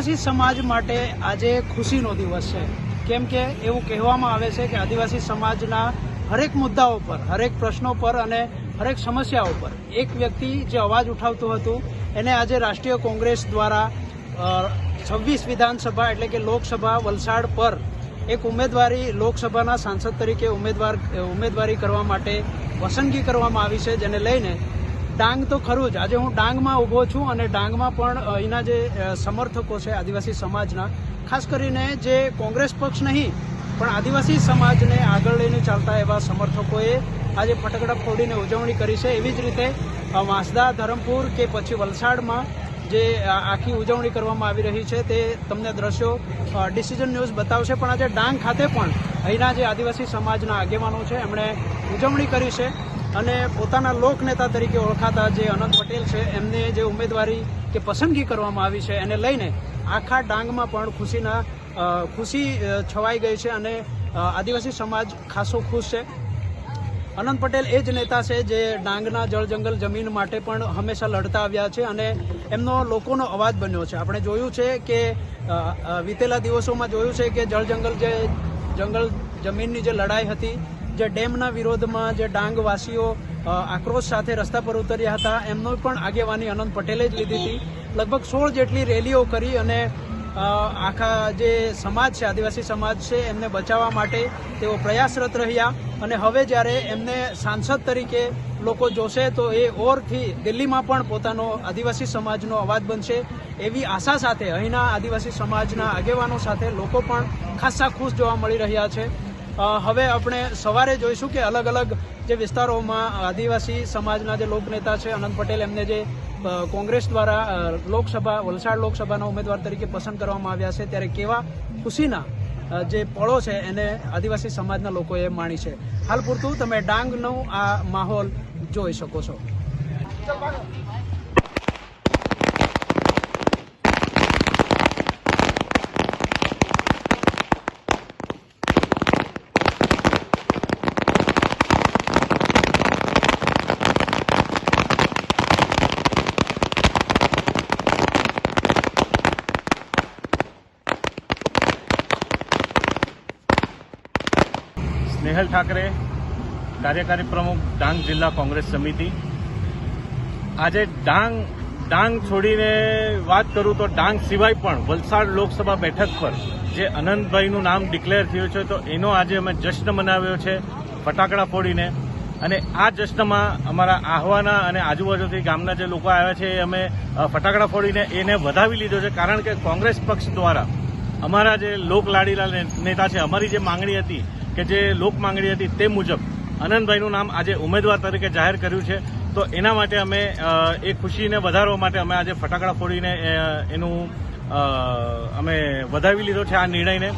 આદિવાસી સમાજ માટે આજે ખુશીનો દિવસ છે. કેમ કે એવું કહેવામાં આવે છે કે આદિવાસી સમાજના હરેક મુદ્દાઓ પર, હરેક પ્રશ્નો પર અને હરેક સમસ્યાઓ પર એક વ્યક્તિ જે અવાજ ઉઠાવતું હતું, એને આજે રાષ્ટ્રીય કોંગ્રેસ દ્વારા છવ્વીસ વિધાનસભા એટલે કે લોકસભા વલસાડ પર એક ઉમેદવારી લોકસભાના સાંસદ તરીકે ઉમેદવાર, ઉમેદવારી કરવા માટે પસંદગી કરવામાં આવી છે, જેને લઈને ડાંગ તો ખરું જ. આજે હું ડાંગમાં ઊભો છું અને ડાંગમાં પણ અહીંના જે સમર્થકો છે આદિવાસી સમાજના, ખાસ કરીને જે કોંગ્રેસ પક્ષ નહીં, પણ આદિવાસી સમાજને આગળ લઈને ચાલતા એવા સમર્થકોએ આજે ફટાકડા ફોડીને ઉજવણી કરી છે. એવી જ રીતે વાંસદા, ધરમપુર કે પછી વલસાડમાં જે આખી ઉજવણી કરવામાં આવી રહી છે તે તમને દ્રશ્યો ડિસિઝન ન્યૂઝ બતાવશે. પણ આજે ડાંગ ખાતે પણ અહીંના જે આદિવાસી સમાજના આગેવાનો છે, એમણે ઉજવણી કરી છે. અને પોતાના લોકનેતા તરીકે ઓળખાતા જે અનંત પટેલ છે, એમને જે ઉમેદવારી કે પસંદગી કરવામાં આવી છે, એને લઈને આખા ડાંગમાં પણ ખુશીના ખુશી છવાઈ ગઈ છે અને આદિવાસી સમાજ ખાસો ખુશ છે. અનંત પટેલ એ જ નેતા છે જે ડાંગના જળ જંગલ જમીન માટે પણ હંમેશા લડતા આવ્યા છે અને એમનો લોકોનો અવાજ બન્યો છે. આપણે જોયું છે કે વીતેલા દિવસોમાં જોયું છે કે જળ જંગલ જે જંગલ જમીનની જે લડાઈ હતી જે ડેમના વિરોધમાં જે ડાંગવાસીઓ આક્રોશ સાથે રસ્તા પર ઉતર્યા હતા, એમનો પણ આગેવાની અનંત પટેલે જ લીધી હતી. લગભગ સોળ જેટલી રેલીઓ કરી અને આખા જે સમાજ છે, આદિવાસી સમાજ છે, એમને બચાવવા માટે તેઓ પ્રયાસરત રહ્યા. અને હવે જ્યારે એમને સાંસદ તરીકે લોકો જોશે, તો એ ઓરથી દિલ્હીમાં પણ પોતાનો આદિવાસી સમાજનો અવાજ બનશે એવી આશા સાથે અહીંના આદિવાસી સમાજના આગેવાનો સાથે લોકો પણ ખાસ્સા ખુશ જોવા મળી રહ્યા છે. હવે આપણે સવારે જોઈશું કે અલગ અલગ જે વિસ્તારોમાં આદિવાસી સમાજના જે લોકનેતા છે, અનંત પટેલ, એમને જે કોંગ્રેસ દ્વારા લોકસભા, વલસાડ લોકસભાના ઉમેદવાર તરીકે પસંદ કરવામાં આવ્યા છે, ત્યારે કેવા ખુશીના જે પળો છે એને આદિવાસી સમાજના લોકોએ માણી છે. હાલ પૂરતું તમે ડાંગનો આ માહોલ જોઈ શકો છો. સ્નેહલ ઠાકરે, કાર્યકારી પ્રમુખ ડાંગ જિલ્લા કોંગ્રેસ સમિતિ. આજે ડાંગ ડાંગ છોડીને વાત કરું તો ડાંગ સિવાય પણ વલસાડ લોકસભા બેઠક પર જે અનંતભાઈનું નામ ડિક્લેર થયું છે, તો એનો આજે અમે જશ્ન મનાવ્યો છે ફટાકડા ફોડીને. અને આ જશ્નમાં અમારા આહવાના અને આજુબાજુથી ગામના જે લોકો આવ્યા છે, એ અમે ફટાકડા ફોડીને એને વધાવી લીધો છે, કારણ કે કોંગ્રેસ પક્ષ દ્વારા અમારા જે લોક લાડીલા ને- નેતા છે, અમારી જે માંગણી હતી કે જે લોક માંગણી હતી તે મુજબ. આનંદભાઈનું નામ આજે ઉમેદવાર તરીકે જાહેર કર્યું છે. તો એના માટે અમે એ ખુશીને વધારવા માટે અમે આજે ફટાકડા ફોડીને એનું અમે વધાવી લીધો છે આ નિર્ણયને.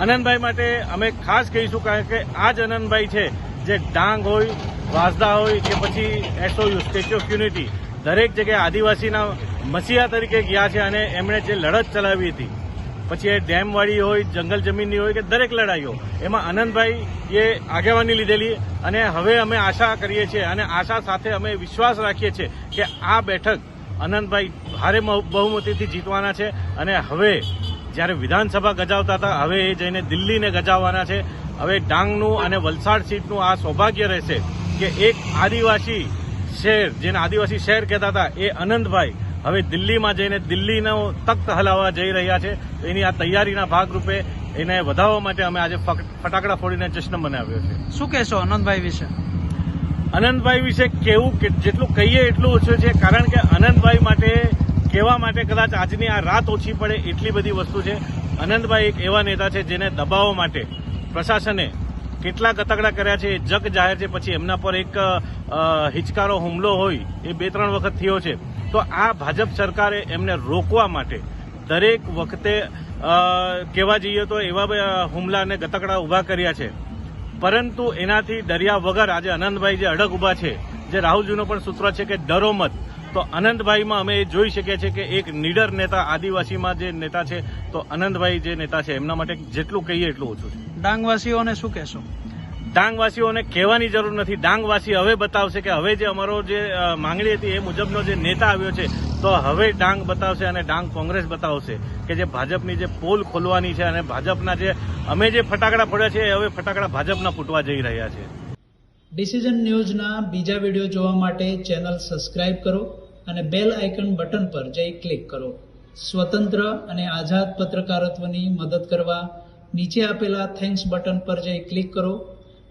આનંદભાઈ માટે અમે ખાસ કહીશું કારણ કે આ જ આનંદભાઈ છે, જે ડાંગ હોય, વાસદા હોય કે પછી એસઓયુ, સ્ટેચ્યુ ઓફ યુનિટી, દરેક જગ્યાએ આદિવાસીના મસીહા તરીકે ગયા છે અને એમણે જે લડત ચલાવી હતી પછી એ ડેમવાળી હોય, જંગલ જમીનની હોય કે દરેક લડાઈઓ, એમાં આનંદભાઈ એ આગેવાની લીધેલી અને હવે અમે આશા કરીએ છીએ અને આશા સાથે અમે વિશ્વાસ રાખીએ છીએ કે આ બેઠક આનંદભાઈ ભારે બહુમતીથી જીતવાના છે અને હવે જ્યારે વિધાનસભા ગજાવતા હતા, હવે એ જઈને દિલ્હીને ગજાવવાના છે. હવે ડાંગનું અને વલસાડ સીટનું આ સૌભાગ્ય રહેશે કે એક આદિવાસી શહેર, જેને આદિવાસી શહેર કહેતા હતા, એ આનંદભાઈ હવે દિલ્હીમાં જઈને દિલ્હીનો તખ્ત હલાવવા જઈ રહ્યા છે. એની આ તૈયારીના ભાગરૂપે એને વધાવવા માટે અમે આજે ફટાકડા ફોડીને જશ્ન મનાવ્યો છે. શું કહેશો આનંદભાઈ વિશે? અનંતભાઈ વિશે કેવું કે જેટલું કહીએ એટલું ઓછું છે કારણ કે અનંતભાઈ માટે કહેવા માટે કદાચ આજની આ રાત ઓછી પડે એટલી બધી વસ્તુ છે. અનંતભાઈ એક એવા નેતા છે જેને દબાવવા માટે પ્રશાસને કેટલા ગતકડા કર્યા છે એ જગ જાહેર છે પછી એમના પર એક હિચકારો હુમલો હોય એ બે ત્રણ વખત થયો છે. તો આ ભાજપ સરકારે એમને રોકવા માટે દરેક વખતે કહેવા જઈએ તો એવા હુમલા અને ગતકડા ઊભા કર્યા છે. પરંતુ એનાથી ડર્યા વગર આજે આનંદભાઈ જે અડગ ઊભા છે, જે રાહુલજીનો પણ સૂત્ર છે કે ડરો મત, તો આનંદભાઈમાં અમે એ જોઈ શકીએ છીએ કે એક નીડર નેતા, આદિવાસીમાં જે નેતા છે, તો આનંદભાઈ જે નેતા છે, એમના માટે જેટલું કહીએ એટલું ઓછું છે. ડાંગવાસીઓને શું કહેશો? ડાંગવાસીઓને કહેવાની જરૂર નથી. ડાંગવાસી હવે બતાવશે કે હવે જે અમારો જે માંગણી હતી એ મુજબનો જે નેતા આવ્યો છે, તો હવે ડાંગ બતાવશે અને ડાંગ કોંગ્રેસ બતાવશે કે જે ભાજપની જે પોલ ખોલવાની છે અને ભાજપના જે, અમે જે ફટાકડા ફોડ્યા છે એ હવે ફટાકડા ભાજપના ફૂટવા જઈ રહ્યા છે. ડિસિઝન ન્યૂઝના બીજા વીડિયો જોવા માટે ચેનલ સબસ્ક્રાઇબ કરો અને બેલ આઇકન બટન પર જઈ ક્લિક કરો. સ્વતંત્ર અને આઝાદ પત્રકારત્વની મદદ કરવા નીચે આપેલા થેન્ક્સ બટન પર જઈ ક્લિક કરો.